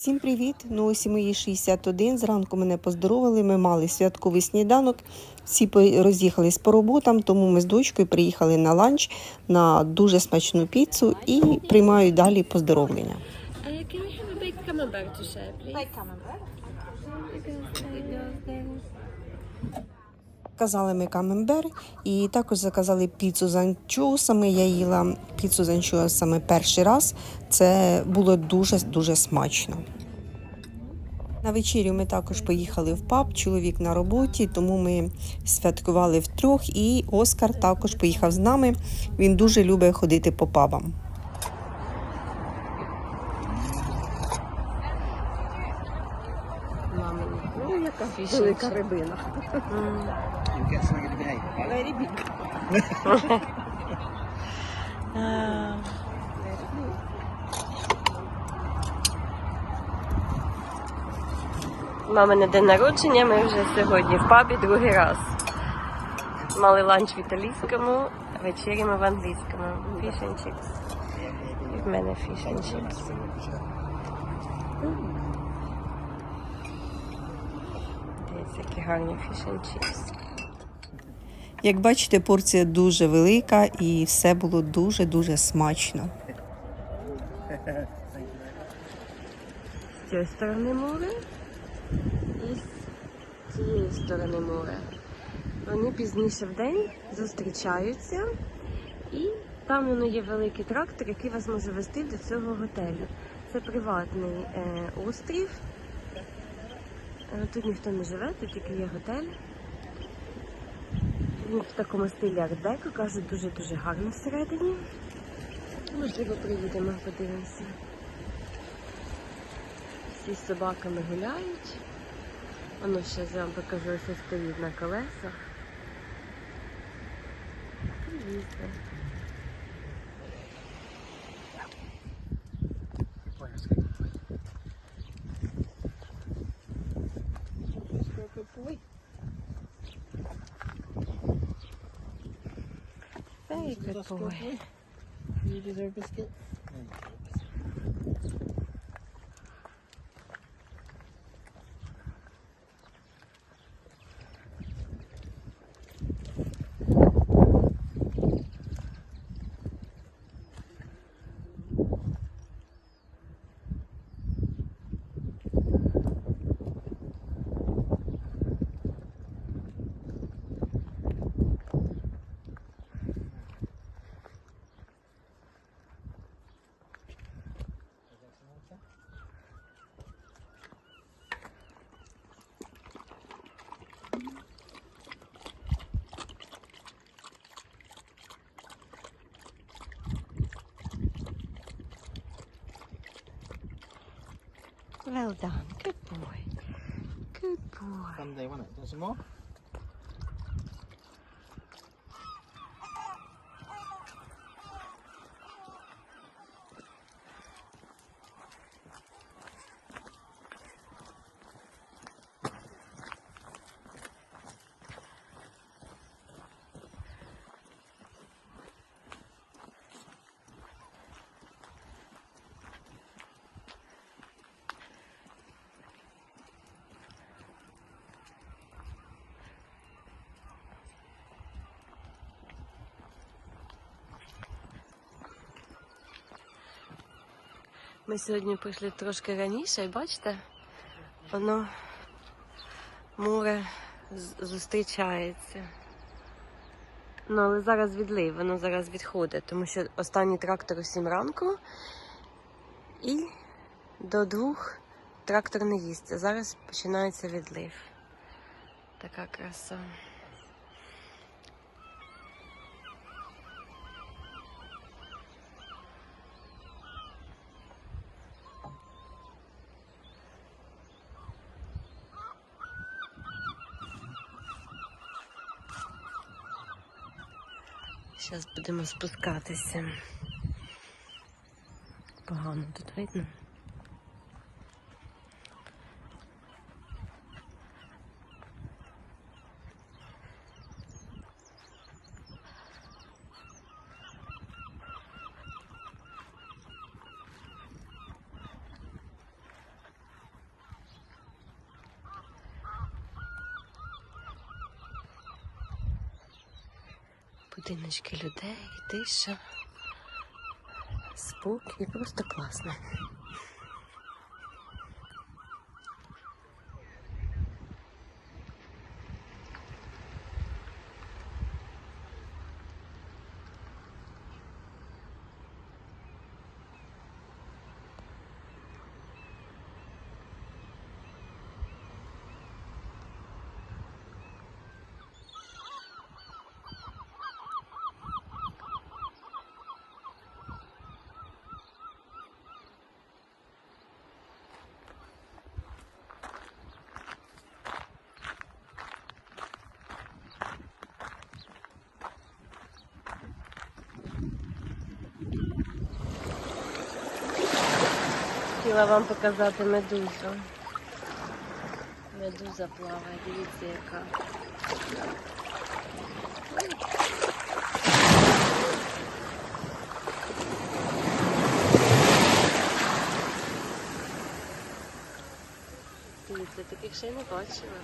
Всім привіт! Ну ось і мої 61. Зранку мене поздоровили. Ми мали святковий сніданок. Всі по- роз'їхались по роботам, тому ми з дочкою приїхали на ланч на дуже смачну піцу і приймаю далі поздоровлення. Uh, can we have a big camembert to share, please? Заказали ми камембер і також заказали піцу з анчоусами. Я їла піцу з анчоусами перший раз. Це було дуже-дуже смачно. На вечерю ми також поїхали в паб, чоловік на роботі, тому ми святкували втрьох, і Оскар також поїхав з нами. Він дуже любить ходити по пабам. Мамині. Ну, яка Фішечка. Велика рибина. Big. Мамине день народження, ми вже сьогодні в пабі другий раз. Мали ланч в італійському, вечерями в англійському. Fish and chips. І в мене fish які гарні chips. Як бачите, порція дуже велика і все було дуже-дуже смачно. З цієї сторони море і з цієї сторони море. Вони пізніше в день зустрічаються і там воно є великий трактор, який вас може вести до цього готелю. Це приватний е, острів. Тут ніхто не живе, тут тільки є готель. Він в такому стилі ардеко, кажуть, дуже-дуже гарно всередині. Можливо, приїдемо, подивимося. Всі з собаками гуляють. Воно ще я вам покажу, що стоїть на колесах. Приїзде. Boy. You deserve biscuit. Well done. Good boy. Good boy. Sunday, wasn't it? Want some more? Ми сьогодні прийшли трошки раніше, і бачите, воно море зустрічається. Ну, але зараз відлив, воно зараз відходить, тому що останній трактор у 7 ранку і до двох трактор не їсть. Зараз починається відлив. Така краса. Зараз будемо спускатися. Погано тут видно. Будиночки людей, тиша, спокій, просто класно. Хотіла вам показати медузу. Медуза плаває, дивіться яка. Дивіться, таких ще й не бачила.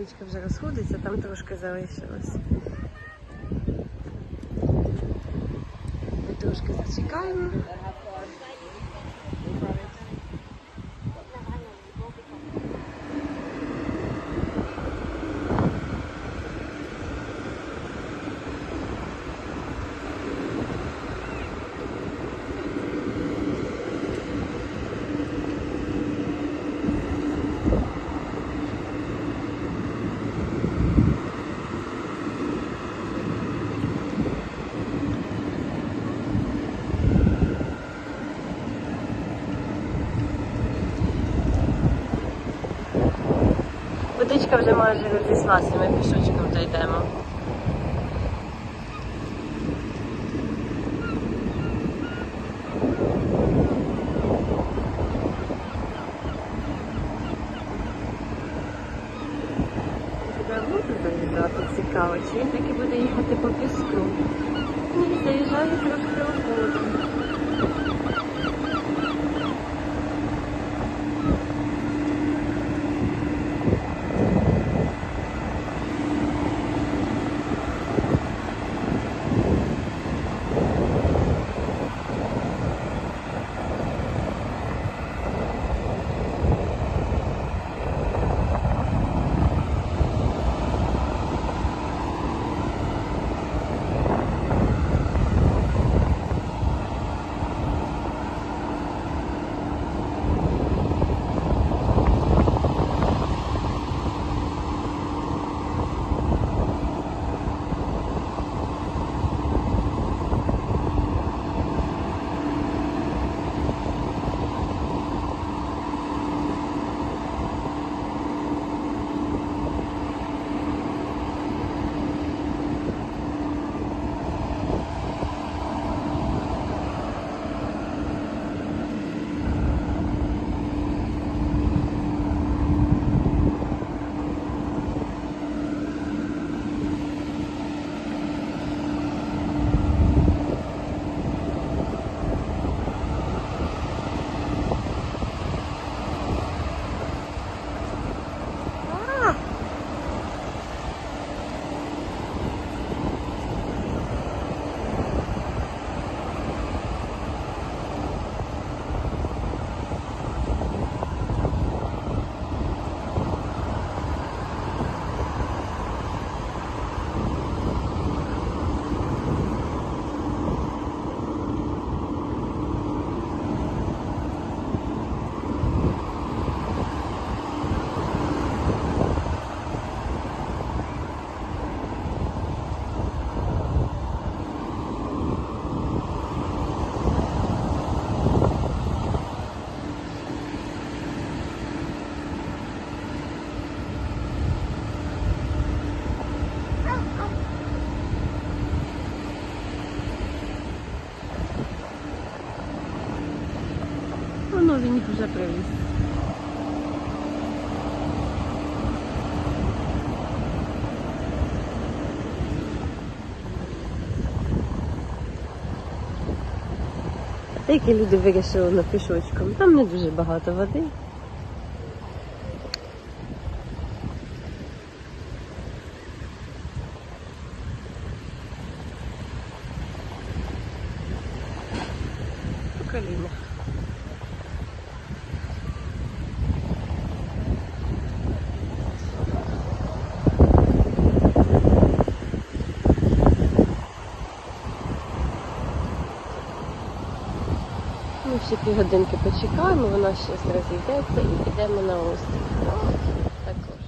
Водичка вже розходиться, там трошки залишилось. Ми трошки зачекаємо. Водичка вже майже розіслася, ми пішочком буду заїжджати цікаво, чи він таки буде їхати по піску. Ні, заїжджає трошки обходом. Деякі люди вирішили на пішочком. Там не дуже багато води. По колінах. Ми ще півгодинки почекаємо, вона ще розійдеться і підемо на острів. Також.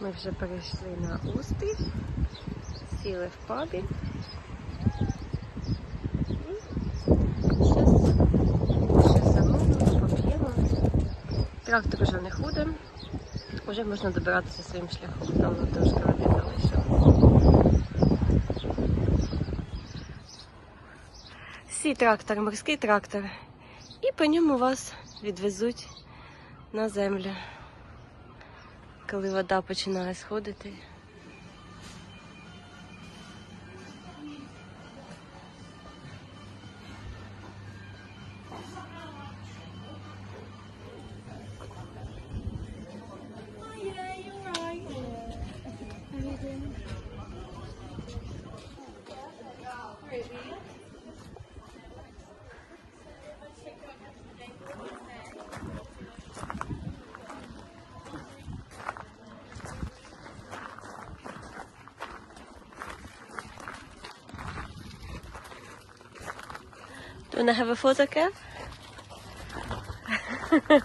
Ми вже перейшли на острів, сіли в пабі. Трактор вже не ходить. Вже можна добиратися своїм шляхом. Там трошки води залишилось. Сій трактор, морський трактор. І по ньому вас відвезуть на землю, коли вода починає сходити. Wanna have a photo, Kev?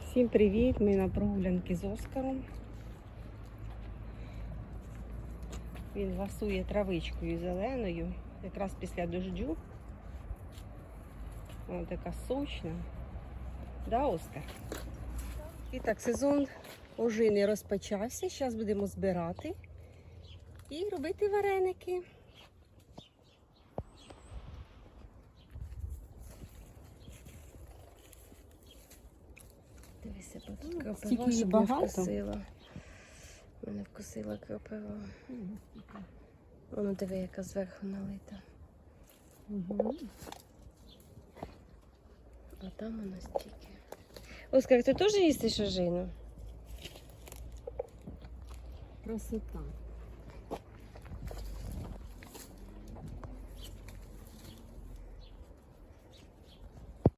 Всім привіт! Ми на прогулянки з Оскаром. Він ласує травичкою зеленою, якраз після дождю. Вона така сочна. Да, Оскар? І так, сезон ожини розпочався. Зараз будемо збирати і робити вареники. Дивися, бо тут Ну, кропива, стільки її багато. вкусила. Мене вкусила кропива. Воно диви, яка зверху налита. Угу. А там воно стільки. Оскар, ти теж їстиш шажину? Красота.